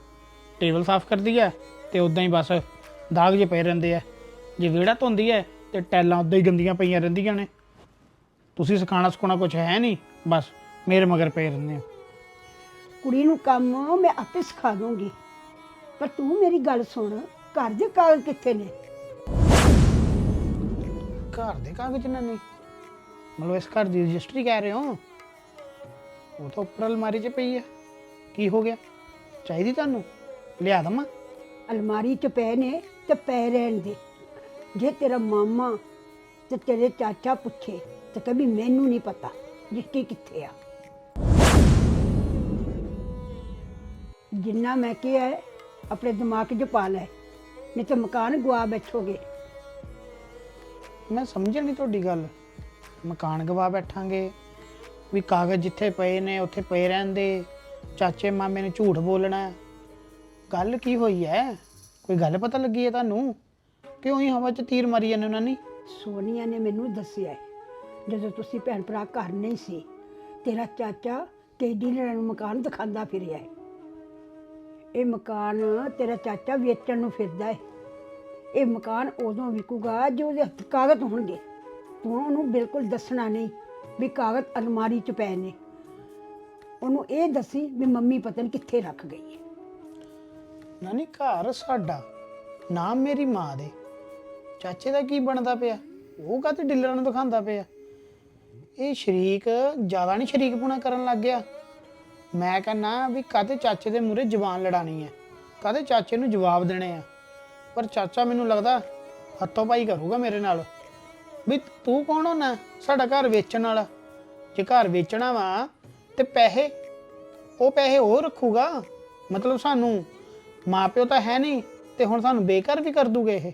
[SPEAKER 6] ਟੇਬਲ ਸਾਫ਼ ਕਰਦੀ ਹੈ ਤੇ ਉਦਾਂ ਹੀ ਬਸ ਦਾਗ ਜੇ ਪਏ ਰਹਿੰਦੇ ਆ ਜੇ ਵਿਹੜਾ ਧੋਂਦੀ ਹੈ ਤੇ ਟੈਲਾਂ ਉਦਾਂ ਹੀ ਗੰਦੀਆਂ ਪਈਆਂ ਰਹਿੰਦੀਆਂ ਨੇ। ਤੁਸੀਂ ਸਿਖਾਣਾ ਸਿਖਾਉਣਾ ਕੁਝ ਹੈ ਨਹੀਂ, ਬਸ ਮੇਰੇ ਮਗਰ ਪਏ ਰਹਿੰਦੇ ਆ
[SPEAKER 7] ਕੁੜੀ ਨੂੰ ਕੰਮ ਮੈਂ ਆਪੇ ਸਿਖਾ ਦੂੰਗੀ। ਪਰ ਤੂੰ ਮੇਰੀ ਗੱਲ ਸੁਣ, ਘਰ ਦੇ ਕਾਗਜ਼ ਕਿੱਥੇ ਨੇ?
[SPEAKER 6] ਘਰ ਦੇ ਕਾਗਜ਼ ਨਾ? ਨਹੀਂ ਮਤਲਬ ਇਸ ਘਰ ਦੀ ਰਜਿਸਟਰੀ ਕਹਿ ਰਹੇ ਹੋ? ਉਹ ਤਾਂ ਉੱਪਰ ਅਲਮਾਰੀ 'ਚ ਪਈ ਹੈ ਕੀ ਹੋ ਗਿਆ? ਚਾਹੀਦੀ ਤੁਹਾਨੂੰ? ਲਿਆ ਦਮਾ
[SPEAKER 7] ਅਲਮਾਰੀ 'ਚ ਪਏ ਨੇ ਤੇ ਪਏ ਰਹਿਣ ਦੇ। ਜੇ ਤੇਰਾ ਮਾਮਾ ਤੇ ਤੇਰੇ ਚਾਚਾ ਪੁੱਛੇ ਤੇ ਕभी ਮੈਨੂੰ ਨਹੀਂ ਪਤਾ ਜਿੱਕੀ ਕਿੱਥੇ ਆ। ਜਿੰਨਾ ਮੈਂ ਕਿਹਾ ਹੈ, ਆਪਣੇ ਦਿਮਾਗ 'ਚ ਪਾ ਲੈ। ਨਹੀਂ ਤੇ ਮਕਾਨ ਗਵਾ ਬੈਠੋਗੇ
[SPEAKER 6] ਮੈਂ ਸਮਝਿਆ ਨਹੀਂ ਤੁਹਾਡੀ ਗੱਲ। ਮਕਾਨ ਗਵਾ ਬੈਠਾਂਗੇ। ਵੀ ਕਾਗਜ਼ ਜਿੱਥੇ ਪਏ ਨੇ ਉੱਥੇ ਪਏ ਰਹਿੰਦੇ ਚਾਚੇ ਮਾਮੇ ਨੇ ਝੂਠ ਬੋਲਣਾ। ਗੱਲ ਕੀ ਹੋਈ ਹੈ ਕੋਈ ਗੱਲ ਪਤਾ ਲੱਗੀ ਹੈ ਤੁਹਾਨੂੰ? ਕਿਉਂ ਹੀ ਹਵਾ 'ਚ ਤੀਰ ਮਾਰੀ ਜਾਂਦੇ ਉਹਨਾਂ ਨੇ
[SPEAKER 7] ਸੋਨੀਆ ਨੇ ਮੈਨੂੰ ਦੱਸਿਆ ਹੈ, ਜਦੋਂ ਤੁਸੀਂ ਭੈਣ ਭਰਾ ਘਰ ਨਹੀਂ ਸੀ ਤੇਰਾ ਚਾਚਾ ਕਈ ਡੀਲਰਾਂ ਨੂੰ ਮਕਾਨ ਦਿਖਾਉਂਦਾ ਫਿਰਿਆ ਹੈ ਇਹ ਮਕਾਨ ਤੇਰਾ ਚਾਚਾ ਵੇਚਣ ਨੂੰ ਫਿਰਦਾ ਹੈ ਇਹ ਮਕਾਨ ਉਦੋਂ ਵਿਕੂਗਾ ਜੋ ਉਹਦੇ ਹੱਥ ਕਾਗਜ਼ ਹੋਣਗੇ। ਤੂੰ ਉਹਨੂੰ ਬਿਲਕੁਲ ਦੱਸਣਾ ਨਹੀਂ ਵੀ ਕਾਗਜ਼ ਅਲਮਾਰੀ 'ਚ ਪਏ ਨੇ। ਉਹਨੂੰ ਇਹ ਦੱਸੀ ਵੀ ਮੰਮੀ ਪਤਾ ਨਹੀਂ ਕਿੱਥੇ ਰੱਖ ਗਈ ਹੈ
[SPEAKER 6] ਨਾਨੀ, ਘਰ ਸਾਡਾ ਨਾਮ ਮੇਰੀ ਮਾਂ ਦੇ। ਚਾਚੇ ਦਾ ਕੀ ਬਣਦਾ ਪਿਆ? ਉਹ ਕਾਤੇ ਡੀਲਰਾਂ ਨੂੰ ਦਿਖਾਉਂਦਾ ਪਿਆ? ਇਹ ਸ਼ਰੀਕ ਜ਼ਿਆਦਾ ਨਹੀਂ ਸ਼ਰੀਕਪੁਣਾ ਕਰਨ ਲੱਗ ਗਿਆ। ਮੈਂ ਕਹਿੰਨਾ ਵੀ ਕਾਤੇ ਚਾਚੇ ਦੇ ਮੂਹਰੇ ਜ਼ਬਾਨ ਲੜਾਣੀ ਹੈ ਕਾਤੇ ਚਾਚੇ ਨੂੰ ਜਵਾਬ ਦੇਣੇ ਆ? ਪਰ ਚਾਚਾ ਮੈਨੂੰ ਲੱਗਦਾ ਹੱਥੋਂ ਪਾਈ ਕਰੂਗਾ ਮੇਰੇ ਨਾਲ। ਵੀ ਤੂੰ ਕੌਣ ਹੋਣਾ ਸਾਡਾ ਘਰ ਵੇਚਣ ਵਾਲਾ? ਜੇ ਘਰ ਵੇਚਣਾ ਵਾ ਤੇ ਪੈਸੇ, ਉਹ ਪੈਸੇ ਉਹ ਰੱਖੂਗਾ। ਮਤਲਬ ਸਾਨੂੰ ਮਾਪਿਓ ਤਾਂ ਹੈ ਨਹੀਂ ਤੇ ਹੁਣ ਸਾਨੂੰ ਬੇਕਾਰ ਵੀ ਕਰ ਦੂਗੇ ਇਹ।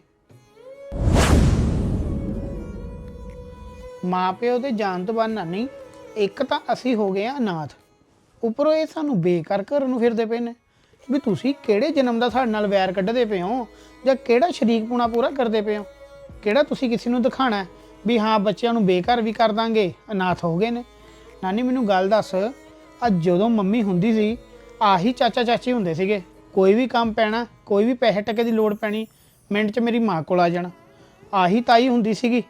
[SPEAKER 6] ਮਾਪਿਓ ਦੇ ਜਾਣ ਤੋਂ ਬਾਅਦ ਨਾ ਨਹੀਂ ਇੱਕ ਤਾਂ ਅਸੀਂ ਹੋ ਗਏ ਆ ਅਨਾਥ। ਉੱਪਰੋਂ ਇਹ ਸਾਨੂੰ ਬੇਕਾਰ ਕਰਨ ਨੂੰ ਫਿਰਦੇ ਪਏ ਨੇ। ਵੀ ਤੁਸੀਂ ਕਿਹੜੇ ਜਨਮ ਦਾ ਸਾਡੇ ਨਾਲ ਵੈਰ ਕੱਢਦੇ ਪਏ ਹੋ? ਜਾਂ ਕਿਹੜਾ ਸ਼ਰੀਕ ਪੁਣਾ ਪੂਰਾ ਕਰਦੇ ਪਏ ਹੋ? ਕਿਹੜਾ ਤੁਸੀਂ ਕਿਸੇ ਨੂੰ ਦਿਖਾਣਾ ਹੈ ਵੀ ਹਾਂ, ਬੱਚਿਆਂ ਨੂੰ ਬੇਘਰ ਵੀ ਕਰ ਦਾਂਗੇ? ਅਨਾਥ ਹੋ ਗਏ ਨੇ। ਨਾਨੀ, ਮੈਨੂੰ ਗੱਲ ਦੱਸ। ਅੱਜ ਜਦੋਂ ਮੰਮੀ ਹੁੰਦੀ ਸੀ, ਆਹੀ ਚਾਚਾ ਚਾਚੀ ਹੁੰਦੇ ਸੀਗੇ। ਕੋਈ ਵੀ ਕੰਮ ਪੈਣਾ, ਕੋਈ ਵੀ ਪੈਸੇ ਟਕੇ ਦੀ ਲੋੜ ਪੈਣੀ, ਮਿੰਟ 'ਚ ਮੇਰੀ ਮਾਂ ਕੋਲ ਆ ਜਾਣਾ। ਆਹੀ ਤਾਈ ਹੁੰਦੀ ਸੀਗੀ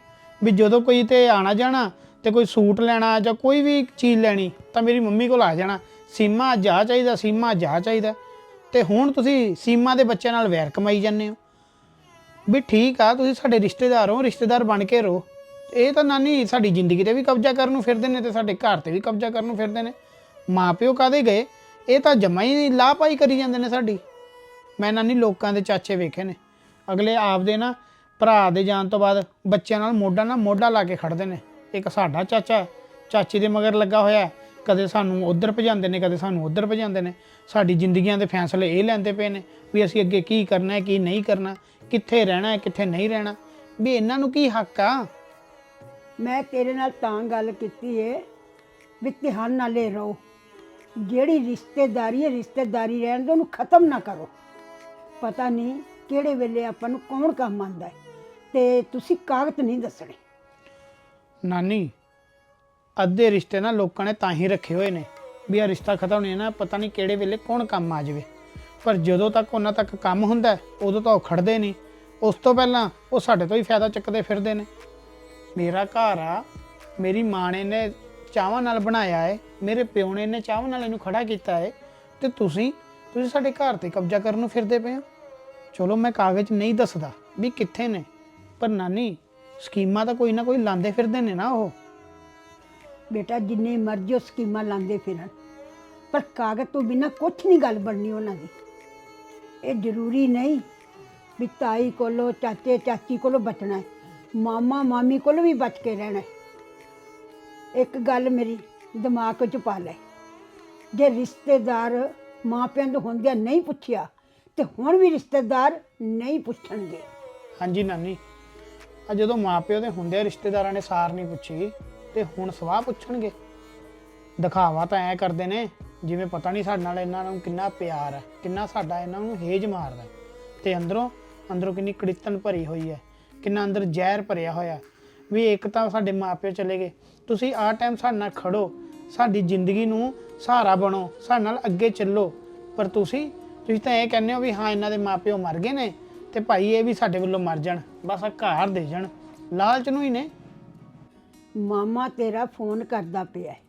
[SPEAKER 6] ਵੀ ਜਦੋਂ ਕੋਈ ਤੇ ਆਣਾ ਜਾਣਾ ਤੇ ਕੋਈ ਸੂਟ ਲੈਣਾ ਜਾਂ ਕੋਈ ਵੀ ਚੀਜ਼ ਲੈਣੀ ਤਾਂ ਮੇਰੀ ਮੰਮੀ ਕੋਲ ਆ ਜਾਣਾ। ਸੀਮਾ ਜਾ ਚਾਹੀਦਾ, ਸੀਮਾ ਜਾ ਚਾਹੀਦਾ। ਤੇ ਹੁਣ ਤੁਸੀਂ ਸੀਮਾ ਦੇ ਬੱਚਿਆਂ ਨਾਲ ਵੈਰ ਕਮਾਈ ਜਾਂਦੇ ਹੋ। ਵੀ ਠੀਕ ਆ, ਤੁਸੀਂ ਸਾਡੇ ਰਿਸ਼ਤੇਦਾਰ ਹੋ, ਰਿਸ਼ਤੇਦਾਰ ਬਣ ਕੇ ਰਹੋ। ਇਹ ਤਾਂ ਨਾਨੀ ਸਾਡੀ ਜ਼ਿੰਦਗੀ ਤੇ ਵੀ ਕਬਜ਼ਾ ਕਰਨ ਨੂੰ ਫਿਰਦੇ ਨੇ ਤੇ ਸਾਡੇ ਘਰ ਤੇ ਵੀ ਕਬਜ਼ਾ ਕਰਨ ਨੂੰ ਫਿਰਦੇ ਨੇ। ਮਾਪਿਓ ਕਾਦੇ ਗਏ? ਇਹ ਤਾਂ ਜਮਾ ਹੀ ਲਾਪਾਈ ਕਰੀ ਜਾਂਦੇ ਨੇ ਸਾਡੀ। ਮੈਂ ਨਾਨੀ ਲੋਕਾਂ ਦੇ ਚਾਚੇ ਵੇਖੇ ਨੇ। ਅਗਲੇ ਆਪਦੇ ਨਾ ਭਰਾ ਦੇ ਜਾਣ ਤੋਂ ਬਾਅਦ ਬੱਚਿਆਂ ਨਾਲ ਮੋਢਾ ਨਾਲ ਮੋਢਾ ਲਾ ਕੇ ਖੜਦੇ ਨੇ। ਇੱਕ ਸਾਡਾ ਚਾਚਾ, ਚਾਚੀ ਦੇ ਮਗਰ ਲੱਗਾ ਹੋਇਆ। ਕਦੇ ਸਾਨੂੰ ਉਧਰ ਭਜਾਉਂਦੇ ਨੇ, ਕਦੇ ਸਾਨੂੰ ਉਧਰ ਭਜਾਉਂਦੇ ਨੇ। ਸਾਡੀ ਜ਼ਿੰਦਗੀਆਂ ਦੇ ਫੈਸਲੇ ਇਹ ਲੈਂਦੇ ਪਏ ਨੇ ਵੀ ਅਸੀਂ ਅੱਗੇ ਕੀ ਕਰਨਾ ਹੈ ਕੀ ਨਹੀਂ ਕਰਨਾ ਕਿੱਥੇ ਰਹਿਣਾ ਹੈ ਕਿੱਥੇ ਨਹੀਂ ਰਹਿਣਾ। ਵੀ ਇਹਨਾਂ ਨੂੰ ਕੀ ਹੱਕ ਆ?
[SPEAKER 7] ਮੈਂ ਤੇਰੇ ਨਾਲ ਤਾਂ ਗੱਲ ਕੀਤੀ ਏ ਵੀ ਧਿਆਨ ਨਾਲੇ ਰਹੋ। ਜਿਹੜੀ ਰਿਸ਼ਤੇਦਾਰੀ ਹੈ ਰਿਸ਼ਤੇਦਾਰੀ ਰਹਿਣ ਦੇ ਉਹਨੂੰ ਖਤਮ ਨਾ ਕਰੋ। ਪਤਾ ਨਹੀਂ ਕਿਹੜੇ ਵੇਲੇ ਆਪਾਂ ਨੂੰ ਕੌਣ ਕੰਮ ਆਂਦਾ ਹੈ। ਤੇ ਤੁਸੀਂ ਕਾਗਜ਼ ਨਹੀਂ ਦੱਸਣੇ।
[SPEAKER 6] ਨਾਨੀ ਅੱਧੇ ਰਿਸ਼ਤੇ ਨਾ ਲੋਕਾਂ ਨੇ ਤਾਂ ਹੀ ਰੱਖੇ ਹੋਏ ਨੇ। ਵੀ ਆ ਰਿਸ਼ਤਾ ਖਤਮ ਨਹੀਂ ਨਾ ਪਤਾ ਨਹੀਂ ਕਿਹੜੇ ਵੇਲੇ ਕੌਣ ਕੰਮ ਆ ਜਾਵੇ। ਪਰ ਜਦੋਂ ਤੱਕ ਉਹਨਾਂ ਤੱਕ ਕੰਮ ਹੁੰਦਾ, ਉਦੋਂ ਤਾਂ ਉਹ ਖੜਦੇ ਨਹੀਂ। ਉਸ ਤੋਂ ਪਹਿਲਾਂ ਉਹ ਸਾਡੇ ਤੋਂ ਹੀ ਫਾਇਦਾ ਚੱਕਦੇ ਫਿਰਦੇ ਨੇ। ਮੇਰਾ ਘਰ ਆ, ਮੇਰੀ ਮਾਂ ਨੇ ਨੇ ਚਾਵਾਂ ਨਾਲ ਬਣਾਇਆ ਹੈ ਮੇਰੇ ਪਿਓ ਨੇ ਨੇ ਚਾਵਾਂ ਨਾਲ ਇਹਨੂੰ ਖੜਾ ਕੀਤਾ ਹੈ ਤੇ ਤੁਸੀਂ ਤੁਸੀਂ ਸਾਡੇ ਘਰ ਤੇ ਕਬਜ਼ਾ ਕਰਨ ਨੂੰ ਫਿਰਦੇ ਪਏ ਹੋ। ਚਲੋ ਮੈਂ ਕਾਗਜ਼ ਨਹੀਂ ਦੱਸਦਾ ਵੀ ਕਿੱਥੇ ਨੇ, ਪਰ ਨਾਨੀ, ਸਕੀਮਾਂ ਤਾਂ ਕੋਈ ਨਾ ਕੋਈ ਲਾਂਦੇ ਫਿਰਦੇ ਨੇ ਨਾ ਉਹ।
[SPEAKER 7] ਬੇਟਾ, ਜਿੰਨੇ ਮਰਜ਼ੀ ਉਹ ਸਕੀਮਾਂ ਲਾਉਂਦੇ ਫਿਰਨ। ਪਰ ਕਾਗਜ਼ ਤੋਂ ਬਿਨਾ ਕੁਝ ਨਹੀਂ ਗੱਲ ਬਣਨੀ ਉਹਨਾਂ ਦੀ। ਇਹ ਜ਼ਰੂਰੀ ਨਹੀਂ ਵੀ ਤਾਈ ਕੋਲੋਂ, ਚਾਚੇ, ਚਾਚੀ ਕੋਲੋਂ ਬਚਣਾ ਹੈ। ਮਾਮਾ, ਮਾਮੀ ਕੋਲੋਂ ਵੀ ਬਚ ਕੇ ਰਹਿਣਾ ਹੈ। ਇੱਕ ਗੱਲ ਮੇਰੀ ਦਿਮਾਗ 'ਚ ਪਾ ਲੈ। ਜੇ ਰਿਸ਼ਤੇਦਾਰ ਮਾਪਿਆਂ ਤੋਂ ਹੁੰਦਿਆਂ ਨਹੀਂ ਪੁੱਛਿਆ, ਤੇ ਹੁਣ ਵੀ ਰਿਸ਼ਤੇਦਾਰ ਨਹੀਂ ਪੁੱਛਣਗੇ।
[SPEAKER 6] ਹਾਂਜੀ, ਨਾਨੀ। ਆ ਜਦੋਂ ਮਾਪਿਓ ਦੇ ਹੁੰਦੇ ਰਿਸ਼ਤੇਦਾਰਾਂ ਨੇ ਸਾਰ ਨਹੀਂ ਪੁੱਛੀ ਤੇ ਹੁਣ ਸਵਾਹ ਪੁੱਛਣਗੇ। ਦਿਖਾਵਾ ਤਾਂ ਐ ਕਰਦੇ ਨੇ, ਜਿਵੇਂ ਪਤਾ ਨਹੀਂ ਸਾਡੇ ਨਾਲ ਇਹਨਾਂ ਨੂੰ ਕਿੰਨਾ ਪਿਆਰ ਹੈ, ਕਿੰਨਾ ਸਾਡਾ ਇਹਨਾਂ ਨੂੰ ਹੇਜ ਮਾਰਦਾ ਹੈ। ਤੇ ਅੰਦਰੋਂ ਅੰਦਰੋਂ ਕਿੰਨੀ ਕੜਿੱਤਨ ਭਰੀ ਹੋਈ ਹੈ, ਕਿੰਨਾ ਅੰਦਰ ਜ਼ਹਿਰ ਭਰਿਆ ਹੋਇਆ ਵੀ ਇੱਕ ਤਾਂ ਸਾਡੇ ਮਾਪਿਓ ਚਲੇ ਗਏ, ਤੁਸੀਂ ਆਹ ਟਾਈਮ ਸਾਡੇ ਨਾਲ ਖੜੋ, ਸਾਡੀ ਜ਼ਿੰਦਗੀ ਨੂੰ ਸਹਾਰਾ ਬਣੋ, ਸਾਡੇ ਨਾਲ ਅੱਗੇ ਚੱਲੋ। ਪਰ ਤੁਸੀਂ ਤੁਸੀਂ ਤਾਂ ਇਹ ਕਹਿੰਦੇ ਹੋ ਵੀ ਹਾਂ, ਇਹਨਾਂ ਦੇ ਮਾਪਿਓ ਮਰ ਗਏ ਨੇ, ਤੇ ਭਾਈ ਇਹ ਵੀ ਸਾਡੇ ਵੱਲੋਂ ਮਰ ਜਾਣ, ਬਸ ਆਹ ਘਰ ਦੇ ਜਾਣ। ਲਾਲਚ ਨੂੰ ਹੀ ਨੇ।
[SPEAKER 7] ਮਾਮਾ ਤੇਰਾ ਫੋਨ ਕਰਦਾ ਪਿਆ ਹੈ।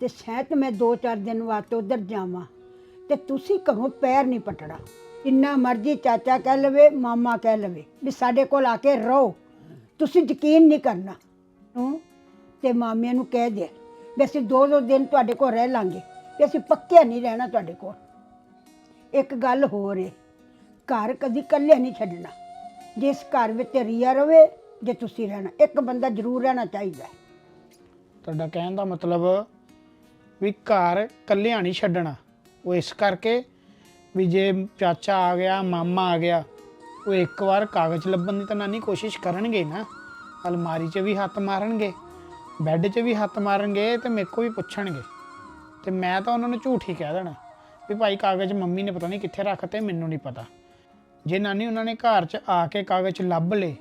[SPEAKER 7] ਤੇ ਸ਼ਾਇਦ ਮੈਂ 2-4 ਦਿਨ ਵਾਸਤੇ ਉਧਰ ਜਾਵਾਂ। ਤੇ ਤੁਸੀਂ ਘਰੋਂ ਪੈਰ ਨਹੀਂ ਪਟਣਾ। ਇੰਨਾ ਮਰਜ਼ੀ ਚਾਚਾ ਕਹਿ ਲਵੇ, ਮਾਮਾ ਕਹਿ ਲਵੇ, ਵੀ ਸਾਡੇ ਕੋਲ ਆ ਕੇ ਰਹੋ। ਤੁਸੀਂ ਯਕੀਨ ਨਹੀਂ ਕਰਨਾ। ਹੂੰ? ਤੇ ਮਾਮਿਆਂ ਨੂੰ ਕਹਿ ਦੇ ਵੀ ਅਸੀਂ ਦੋ ਦੋ ਦਿਨ ਤੁਹਾਡੇ ਕੋਲ ਰਹਿ ਲਾਂਗੇ। ਵੀ ਅਸੀਂ ਪੱਕਿਆ ਨਹੀਂ ਰਹਿਣਾ ਤੁਹਾਡੇ ਕੋਲ। ਇੱਕ ਗੱਲ ਹੋਰ ਏ, ਘਰ ਕਦੀ ਇਕੱਲੇ ਨਹੀਂ ਛੱਡਣਾ। ਜਿਸ ਘਰ ਵਿੱਚ ਰੀਆ ਰਵੇ ਜੇ ਤੁਸੀਂ ਰਹਿਣਾ, ਇੱਕ ਬੰਦਾ ਜ਼ਰੂਰ ਰਹਿਣਾ ਚਾਹੀਦਾ ਹੈ।
[SPEAKER 6] ਤੁਹਾਡਾ ਕਹਿਣ ਦਾ ਮਤਲਬ ਵੀ ਘਰ ਕੱਲਿਆਂ ਨਹੀਂ ਛੱਡਣਾ। ਉਹ ਇਸ ਕਰਕੇ ਵੀ ਜੇ ਚਾਚਾ ਆ ਗਿਆ, ਮਾਮਾ ਆ ਗਿਆ, ਉਹ ਇੱਕ ਵਾਰ ਕਾਗਜ਼ ਲੱਭਣ ਦੀ ਤਾਂ ਨਾਨੀ ਕੋਸ਼ਿਸ਼ ਕਰਨਗੇ ਨਾ। ਅਲਮਾਰੀ 'ਚ ਵੀ ਹੱਥ ਮਾਰਨਗੇ, ਬੈੱਡ 'ਚ ਵੀ ਹੱਥ ਮਾਰਨਗੇ ਤੇ ਮੇਰੇ ਕੋਲ ਵੀ ਪੁੱਛਣਗੇ। ਤੇ ਮੈਂ ਤਾਂ ਉਹਨਾਂ ਨੂੰ ਝੂਠ ਹੀ ਕਹਿ ਦੇਣਾ ਵੀ ਭਾਈ ਕਾਗਜ਼ ਮੰਮੀ ਨੇ ਪਤਾ ਨਹੀਂ ਕਿੱਥੇ ਰੱਖਤੇ, ਮੈਨੂੰ ਨਹੀਂ ਪਤਾ। ਜੇ ਨਾਨੀ ਉਹਨਾਂ ਨੇ ਘਰ 'ਚ ਆ ਕੇ ਕਾਗਜ਼ ਲੱਭ ਲਏ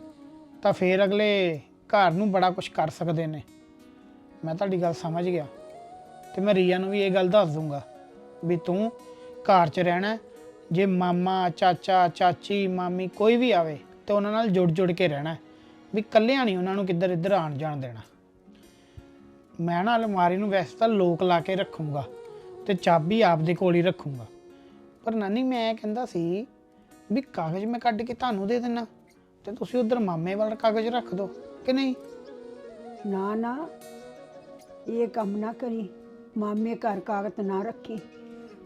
[SPEAKER 6] ਤਾਂ ਫੇਰ ਅਗਲੇ ਘਰ ਨੂੰ ਬੜਾ ਕੁਝ ਕਰ ਸਕਦੇ ਨੇ। ਮੈਂ ਤੁਹਾਡੀ ਗੱਲ ਸਮਝ ਗਿਆ। ਤੇ ਮੈਂ ਰੀਆ ਨੂੰ ਵੀ ਇਹ ਗੱਲ ਦੱਸ ਦੂੰਗਾ ਵੀ ਤੂੰ ਘਰ 'ਚ ਰਹਿਣਾ ਜੇ ਮਾਮਾ, ਚਾਚਾ, ਚਾਚੀ, ਮਾਮੀ ਕੋਈ ਵੀ ਆਵੇ ਤੇ ਉਹਨਾਂ ਨਾਲ ਜੁੜ ਜੁੜ ਕੇ ਰਹਿਣਾ ਵੀ ਕੱਲਿਆਂ ਨਹੀਂ ਉਹਨਾਂ ਨੂੰ ਕਿੱਧਰ ਇੱਧਰ ਆਣ ਜਾਣ ਦੇਣਾ। ਮੈਂ ਨਾ ਅਲਮਾਰੀ ਨੂੰ ਵੈਸੇ ਤਾਂ ਲੋਕ ਲਾ ਕੇ ਰੱਖੂੰਗਾ ਤੇ ਚਾਬੀ ਆਪਦੇ ਕੋਲ ਹੀ ਰੱਖੂੰਗਾ। ਪਰ ਨਾਨੀ ਮੈਂ ਕਹਿੰਦਾ ਸੀ ਵੀ ਕਾਗਜ਼ ਮੈਂ ਕੱਢ ਕੇ ਤੁਹਾਨੂੰ ਦੇ ਦੇਣਾ ਤੇ ਤੁਸੀਂ ਉਧਰ ਮਾਮੇ ਵਾਲਾ ਕਾਗਜ਼ ਰੱਖ ਦਿਓ ਕਿ ਨਹੀਂ?
[SPEAKER 7] ਨਾ ਨਾ। ਇਹ ਕੰਮ ਨਾ ਕਰੀ। ਮਾਮੇ ਘਰ ਕਾਗਜ਼ ਨਾ ਰੱਖੀ।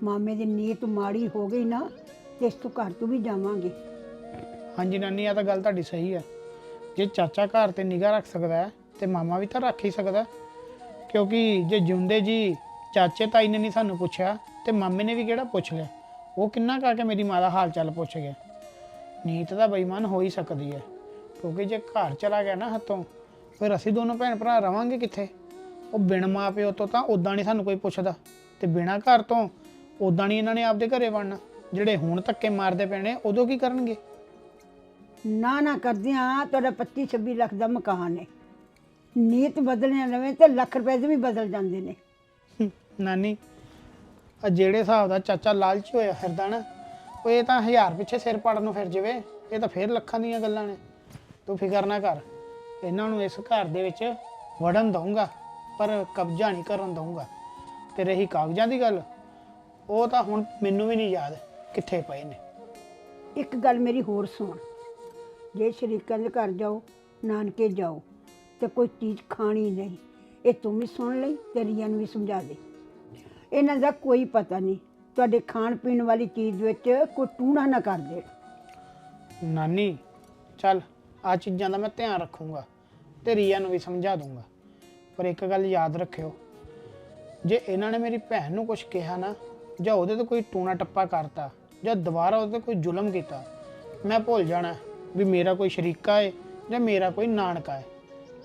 [SPEAKER 7] ਮਾਮੇ ਦੀ ਨੀਤ ਮਾੜੀ ਹੋ ਗਈ ਨਾ ਤੇ ਇਸ ਤੋਂ ਘਰ ਤੋਂ ਵੀ ਜਾਵਾਂਗੇ।
[SPEAKER 6] ਹਾਂਜੀ ਨਾਨੀ ਆ ਤਾਂ ਗੱਲ ਤੁਹਾਡੀ ਸਹੀ ਹੈ। ਜੇ ਚਾਚਾ ਘਰ ਤੇ ਨਿਗਾਹ ਰੱਖ ਸਕਦਾ ਹੈ ਤੇ ਮਾਮਾ ਵੀ ਤਾਂ ਰੱਖ ਹੀ ਸਕਦਾ ਹੈ। ਕਿਉਂਕਿ ਜੇ ਜਿਉਂਦੇ ਜੀ ਚਾਚੇ ਤਾਈ ਨੇ ਨਹੀਂ ਸਾਨੂੰ ਪੁੱਛਿਆ ਤੇ ਮਾਮੇ ਨੇ ਵੀ ਕਿਹੜਾ ਪੁੱਛ ਲਿਆ? ਉਹ ਕਿੰਨਾ ਕਾ ਕੇ ਮੇਰੀ ਮਾਂ ਦਾ ਹਾਲ ਚਾਲ ਪੁੱਛ ਗਿਆ? ਨੀਤ ਦਾ ਬੇਈਮਾਨ ਹੋ ਹੀ ਸਕਦੀ ਹੈ। ਕਿਉਂਕਿ ਜੇ ਘਰ ਚਲਾ ਗਿਆ ਨਾ ਹੱਥੋਂ ਫਿਰ ਅਸੀਂ ਦੋਨੋਂ ਭੈਣ ਭਰਾ ਰਵਾਂਗੇ ਕਿੱਥੇ? ਉਹ ਬਿਨ ਮਾਂ ਪਿਓ ਤੋਂ ਤਾਂ ਉਦਾਂ ਨਹੀਂ ਸਾਨੂੰ ਕੋਈ ਪੁੱਛਦਾ। ਤੇ ਬਿਨਾ ਘਰ ਤੋਂ ਉਦਾਂ ਨਹੀਂ ਇਹਨਾਂ ਨੇ ਆਪਦੇ ਘਰੇ ਵੜਨਾ। ਜਿਹੜੇ ਹੁਣ ਧੱਕੇ ਮਾਰਦੇ ਪੈਣੇ ਉਦੋਂ ਕੀ ਕਰਨਗੇ?
[SPEAKER 7] ਨਾ ਨਾ ਕਰਦਿਆਂ ਤੁਹਾਡਾ 25 26 ਲੱਖ ਦਾ ਮਕਾਨ ਹੈ। ਨੀਤ ਬਦਲਣੇ ਲਵੇ ਤੇ ਲੱਖ ਰੁਪਏ ਦੇ ਵੀ ਬਦਲ ਜਾਂਦੇ ਨੇ।
[SPEAKER 6] ਨਾਨੀ ਆ ਜਿਹੜੇ ਹਿਸਾਬ ਦਾ ਚਾਚਾ ਲਾਲਚੀ ਹੋਇਆ ਫਿਰਦਾ ਨਾ ਉਹ ਇਹ ਤਾਂ ਹਜ਼ਾਰ ਪਿੱਛੇ ਸਿਰ ਪਾੜਨ ਨੂੰ ਫਿਰ ਜਾਵੇ, ਇਹ ਤਾਂ ਫੇਰ ਲੱਖਾਂ ਦੀਆਂ ਗੱਲਾਂ ਨੇ। ਤੂੰ ਫਿਕਰ ਨਾ ਕਰ, ਇਹਨਾਂ ਨੂੰ ਇਸ ਘਰ ਦੇ ਵਿੱਚ ਵੜਨ ਦਊਂਗਾ, ਪਰ ਕਬਜ਼ਾ ਨਹੀਂ ਕਰਨ ਦਊਂਗਾ। ਤੇ ਰਹੀ ਕਾਗਜ਼ਾਂ ਦੀ ਗੱਲ, ਉਹ ਤਾਂ ਹੁਣ ਮੈਨੂੰ ਵੀ ਨਹੀਂ ਯਾਦ ਕਿੱਥੇ ਪਏ ਨੇ।
[SPEAKER 7] ਇੱਕ ਗੱਲ ਮੇਰੀ ਹੋਰ ਸੁਣ। ਜੇ ਸ਼ਰੀਕਾਂ ਦੇ ਘਰ ਜਾਓ, ਨਾਨਕੇ ਜਾਓ, ਤੇ ਕੋਈ ਚੀਜ਼ ਖਾਣੀ ਨਹੀਂ, ਇਹ ਤੂੰ ਵੀ ਸੁਣ ਲਈ ਤੇ ਰੀਆ ਨੂੰ ਵੀ ਸਮਝਾ ਦੇ। ਇਹਨਾਂ ਦਾ ਕੋਈ ਪਤਾ ਨਹੀਂ ਤੁਹਾਡੇ ਖਾਣ ਪੀਣ ਵਾਲੀ ਚੀਜ਼ ਵਿੱਚ ਕੋਈ ਟੂਣਾ ਨਾ ਕਰ ਦੇ।
[SPEAKER 6] ਨਾਨੀ, ਚੱਲ ਆ ਚੀਜ਼ਾਂ ਦਾ ਮੈਂ ਧਿਆਨ ਰੱਖੂੰਗਾ ਤੇ ਰੀਆ ਨੂੰ ਵੀ ਸਮਝਾ ਦੂੰਗਾ। ਪਰ ਇੱਕ ਗੱਲ ਯਾਦ ਰੱਖਿਓ, ਜੇ ਇਹਨਾਂ ਨੇ ਮੇਰੀ ਭੈਣ ਨੂੰ ਕੁਝ ਕਿਹਾ ਨਾ, ਜਾਂ ਉਹਦੇ ਤੇ ਕੋਈ ਟੂਣਾ ਟੱਪਾ ਕਰਤਾ, ਜਾਂ ਦੁਬਾਰਾ ਉਹਦੇ ਤੇ ਕੋਈ ਜ਼ੁਲਮ ਕੀਤਾ, ਮੈਂ ਭੁੱਲ ਜਾਣਾ ਵੀ ਮੇਰਾ ਕੋਈ ਸ਼ਰੀਕਾ ਹੈ ਜਾਂ ਮੇਰਾ ਕੋਈ ਨਾਨਕਾ ਹੈ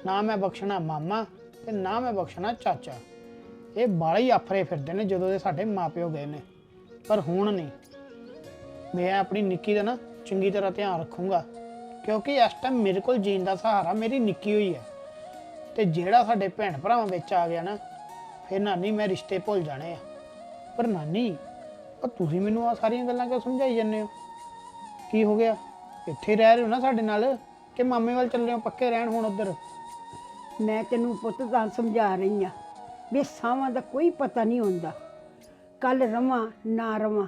[SPEAKER 6] ਨਾ ਮੈਂ ਬਖਸ਼ਣਾ ਮਾਮਾ ਤੇ ਨਾ ਮੈਂ ਬਖਸ਼ਣਾ ਚਾਚਾ। ਇਹ ਬਾਲੇ ਹੀ ਆਫਰੇ ਫਿਰਦੇ ਨੇ ਜਦੋਂ ਦੇ ਸਾਡੇ ਮਾਪਿਓ ਗਏ ਨੇ। ਪਰ ਹੁਣ ਨਹੀਂ। ਮੈਂ ਆਪਣੀ ਨਿੱਕੀ ਦਾ ਨਾ ਚੰਗੀ ਤਰ੍ਹਾਂ ਧਿਆਨ ਰੱਖੂੰਗਾ। ਕਿਉਂਕਿ ਇਸ ਟਾਈਮ ਮੇਰੇ ਕੋਲ ਜੀਣ ਦਾ ਸਹਾਰਾ ਮੇਰੀ ਨਿੱਕੀ ਹੋਈ ਹੈ। ਤੇ ਜਿਹੜਾ ਸਾਡੇ ਭੈਣ ਭਰਾਵਾਂ ਵਿੱਚ ਆ ਗਿਆ ਨਾ, ਫਿਰ ਨਾਨੀ ਮੈਂ ਰਿਸ਼ਤੇ ਭੁੱਲ ਜਾਣੇ ਆ। ਪਰ ਨਾਨੀ, ਉਹ ਤੁਸੀਂ ਮੈਨੂੰ ਆ ਸਾਰੀਆਂ ਗੱਲਾਂ ਕਿਉਂ ਸਮਝਾਈ ਜਾਂਦੇ ਹੋ? ਕੀ ਹੋ ਗਿਆ? ਇੱਥੇ ਰਹਿ ਰਹੇ ਹੋ ਨਾ ਸਾਡੇ ਨਾਲ, ਕਿ ਮਾਮੇ ਵੱਲ ਚੱਲੇ ਹੋ, ਪੱਕੇ ਰਹਿਣ ਹੁਣ ਉਧਰ?
[SPEAKER 7] ਮੈਂ ਤੈਨੂੰ ਪੁੱਤ ਤਾਂ ਸਮਝਾ ਰਹੀ ਆ ਵੀ ਸਾਵਾਂ ਦਾ ਕੋਈ ਪਤਾ ਨਹੀਂ ਹੁੰਦਾ। ਕੱਲ ਰਵਾਂ, ਨਾ ਰਵਾਂ।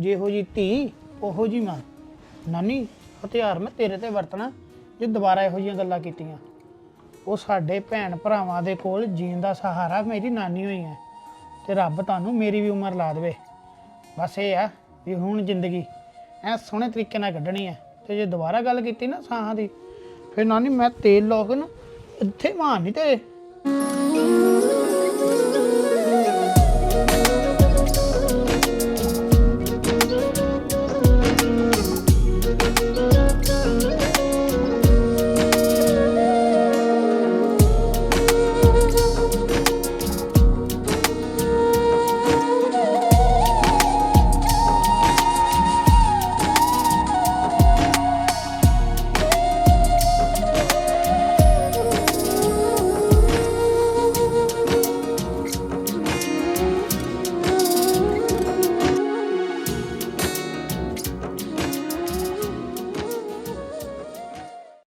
[SPEAKER 6] ਜਿਹੋ ਜੀ ਧੀ, ਉਹੋ ਜੀ ਮਾਂ। ਨਾਨੀ, ਹਥਿਆਰ ਮੈਂ ਤੇਰੇ ਤੇ ਵਰਤਣਾ, ਜੇ ਦੁਬਾਰਾ ਇਹੋ ਜੀਆਂ ਗੱਲਾਂ ਕੀਤੀਆਂ। ਉਹ ਸਾਡੇ ਭੈਣ ਭਰਾਵਾਂ ਦੇ ਕੋਲ ਜੀਣ ਦਾ ਸਹਾਰਾ ਮੇਰੀ ਨਾਨੀ ਹੋਈ ਹੈ ਤੇ ਰੱਬ ਤੁਹਾਨੂੰ ਮੇਰੀ ਵੀ ਉਮਰ ਲਾ ਦੇਵੇ। ਬਸ ਇਹ ਆ ਵੀ ਹੁਣ ਜ਼ਿੰਦਗੀ ਐ ਸੋਹਣੇ ਤਰੀਕੇ ਨਾਲ ਕੱਢਣੀ ਹੈ ਤੇ ਜੇ ਦੁਬਾਰਾ ਗੱਲ ਕੀਤੀ ਨਾ ਸਾਹਾਂ ਦੀ, ਫਿਰ ਨਾਨੀ ਮੈਂ ਤੇਲ ਲਾ ਨਾ ਇੱਥੇ ਮਾਰਨੀ ਤੇਰੇ